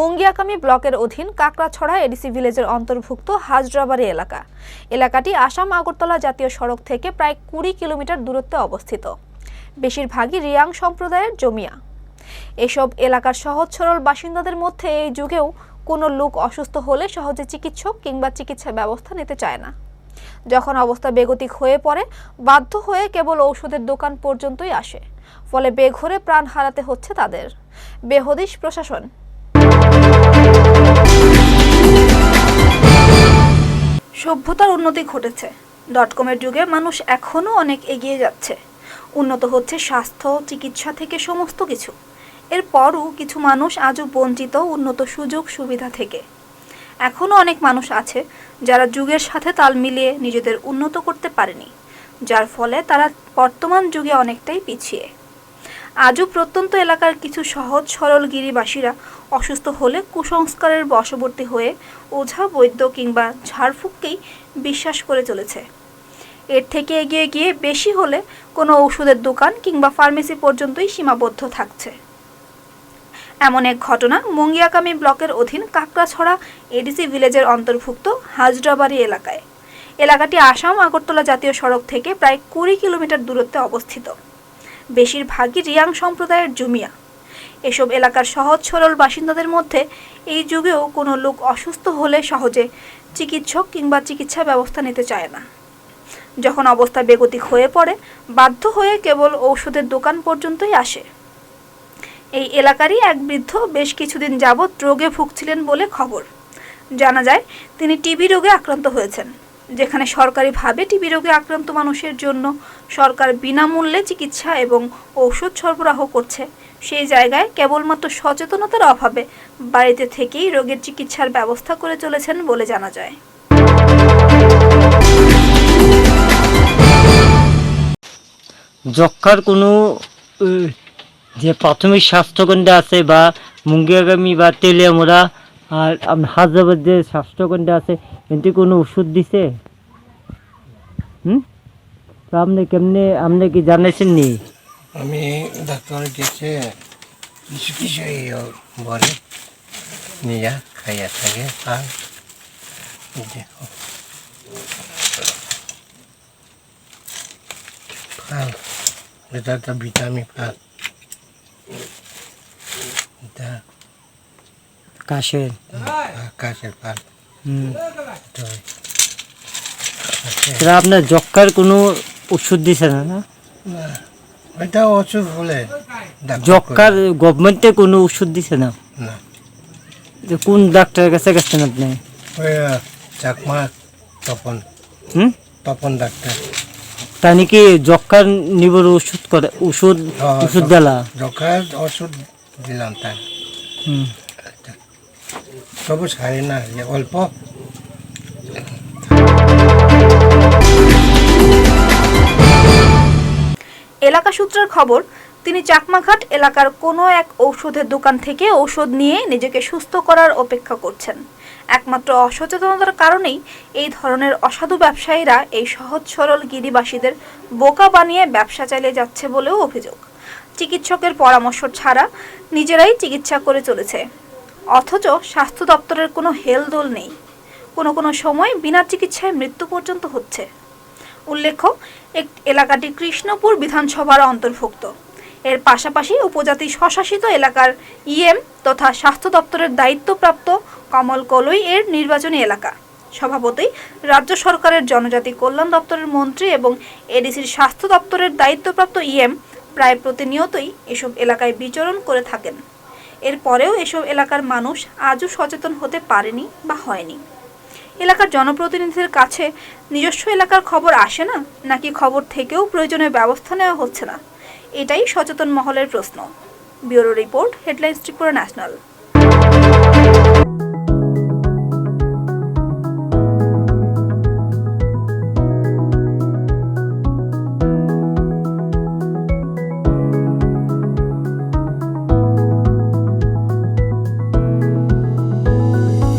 মুঙ্গিয়াকামি ব্লকের অধীন কাকড়াছড়া এডিসি ভিলেজের অন্তর্ভুক্ত হাজরাবাড়ি এলাকা। এলাকাটি আসাম আগরতলা জাতীয় সড়ক থেকে প্রায় কুড়ি কিলোমিটার দূরত্বে অবস্থিত। বেশিরভাগই রিয়াং সম্প্রদায়ের জমিয়া। এসব এলাকার সহজ সরল বাসিন্দাদের মধ্যে এই যুগেও কোনো লোক অসুস্থ হলে সহজে চিকিৎসক কিংবা চিকিৎসা ব্যবস্থা নিতে চায় না। যখন অবস্থা বেগতিক হয়ে পড়ে, বাধ্য হয়ে কেবল ঔষধের দোকান পর্যন্তই আসে। ফলে বেঘরে প্রাণ হারাতে হচ্ছে তাদের। বেহদিশ প্রশাসন সভ্যতার উন্নতি ঘটেছে। ডট কমের যুগে মানুষ এখনও অনেক এগিয়ে যাচ্ছে। উন্নত হচ্ছে স্বাস্থ্য, চিকিৎসা থেকে সমস্ত কিছু। এরপরও কিছু মানুষ আজও বঞ্চিত উন্নত সুযোগ সুবিধা থেকে। এখনও অনেক মানুষ আছে যারা যুগের সাথে তাল মিলিয়ে নিজেদের উন্নত করতে পারেনি, যার ফলে তারা বর্তমান যুগে অনেকটাই পিছিয়ে। আজও প্রত্যন্ত এলাকার কিছু সহজ সরল গিরিবাসীরা অসুস্থ হলে কুসংস্কারের বশবর্তী হয়ে ওঝা, বৈদ্য কিংবা ঝাড়ফুঁককেই বিশ্বাস করে চলেছে। এর থেকে এগিয়ে গিয়ে বেশি হলে কোনো ওষুধের দোকান কিংবা ফার্মেসি পর্যন্তই সীমাবদ্ধ থাকছে। এমন এক ঘটনা মঙ্গিয়াকামী ব্লকের অধীন কাকড়াছড়া এডিসি ভিলেজের অন্তর্ভুক্ত হাজরাবাড়ি এলাকায়। এলাকাটি আসাম আগরতলা জাতীয় সড়ক থেকে প্রায় কুড়ি কিলোমিটার দূরত্বে অবস্থিত। বেশিরভাগই রিয়াং সম্প্রদায়ের জুমিয়া। এসব এলাকার সহজ সরল বাসিন্দাদের মধ্যে এই যুগেও কোনো লোক অসুস্থ হলে সহজে চিকিৎসক কিংবা চিকিৎসা ব্যবস্থা নিতে চায় না। যখন অবস্থা বেগতিক হয়ে পড়ে, বাধ্য হয়ে কেবল ঔষধের দোকান পর্যন্তই আসে। এই এলাকারই এক বৃদ্ধ বেশ কিছুদিন যাবৎ রোগে ভুগছিলেন বলে খবর। জানা যায়, তিনি টিবি রোগে আক্রান্ত হয়েছেন। যেখানে সরকারিভাবে টিবি রোগে আক্রান্ত মানুষের জন্য সরকার বিনামূল্যে চিকিৎসা এবং ঔষধ সরবরাহ করছে। সেই জায়গায় কেবলমাত্র সচেতনতার অভাবে বাড়িতে থেকেই রোগের চিকিৎসার ব্যবস্থা করে চলেছেন বলে জানা যায়। যক্ষার কোনো যে প্রাথমিক স্বাস্থ্যকেন্দ্র আছে বা মুঙ্গিয়াগামী বা তেলিয়ামোড়া আর হাজাবাদ যে স্বাস্থ্যকেন্দ্র আছে কিন্তু কোনো ওষুধ দিছে? হুম? তো আপনি কেমনে, আপনি কি জানাইছেন নি আমি ডাক্তার গেছে, কিছু কিছু বলে, নিয়া, খাইয়া থাকে, আর দেখো। এটা একটা ভিটামিন ফাল এটা কাশের। হুম। সেটা আপনার যক্ষার কোনো ওষুধ দিছে না না? ওইটা ওষুধ বলে যক্ষার গভর্নমেন্টে কোনো ওষুধ দিছে না? কোন ডাক্তারের কাছে গেছেন আপনি? চাকমা তপন। হুম? তপন ডাক্তার। তা নাকি যক্ষার নিবর ওষুধ করে ওষুধ হ্যাঁ, ওষুধ দেলা? যক্ষার ওষুধ দিলাম তাই হুম। তবু সারে না অল্প। এলাকা সূত্রের খবর, তিনি চাকমাঘাট এলাকার কোনো এক ঔষধের দোকান থেকে ঔষধ নিয়ে নিজেকে সুস্থ করার অপেক্ষা করছেন। একমাত্র অসচেতনতার কারণেই এই ধরনের অসাধু ব্যবসায়ীরা এই সহজ সরল গিরিবাসীদের বোকা বানিয়ে ব্যবসা চালিয়ে যাচ্ছে বলেও অভিযোগ। চিকিৎসকের পরামর্শ ছাড়া নিজেরাই চিকিৎসা করে চলেছে। অথচ স্বাস্থ্য দপ্তরের কোনো হেলদোল নেই। কোনো কোনো সময় বিনা চিকিৎসায় মৃত্যু পর্যন্ত হচ্ছে। উল্লেখ্য, এক এলাকাটি কৃষ্ণপুর বিধানসভার অন্তর্ভুক্ত। এর পাশাপাশি উপজাতি স্বশাসিত এলাকার ইএম তথা স্বাস্থ্য দপ্তরের দায়িত্বপ্রাপ্ত কমল কলই এর নির্বাচনী এলাকা। স্বভাবতই রাজ্য সরকারের জনজাতি কল্যাণ দপ্তরের মন্ত্রী এবং এডিসির স্বাস্থ্য দপ্তরের দায়িত্বপ্রাপ্ত ইএম প্রায় প্রতিনিয়তই এসব এলাকায় বিচরণ করে থাকেন। এরপরেও এসব এলাকার মানুষ আজও সচেতন হতে পারেনি বা হয়নি। এলাকার জনপ্রতিনিধিদের কাছে নিজস্ব এলাকার খবর আসে না, নাকি খবর থেকেও প্রয়োজনীয় ব্যবস্থা নেওয়া হচ্ছে না? এটাই সচেতন মহলের প্রশ্ন। Bureau report, headlines Tripura national.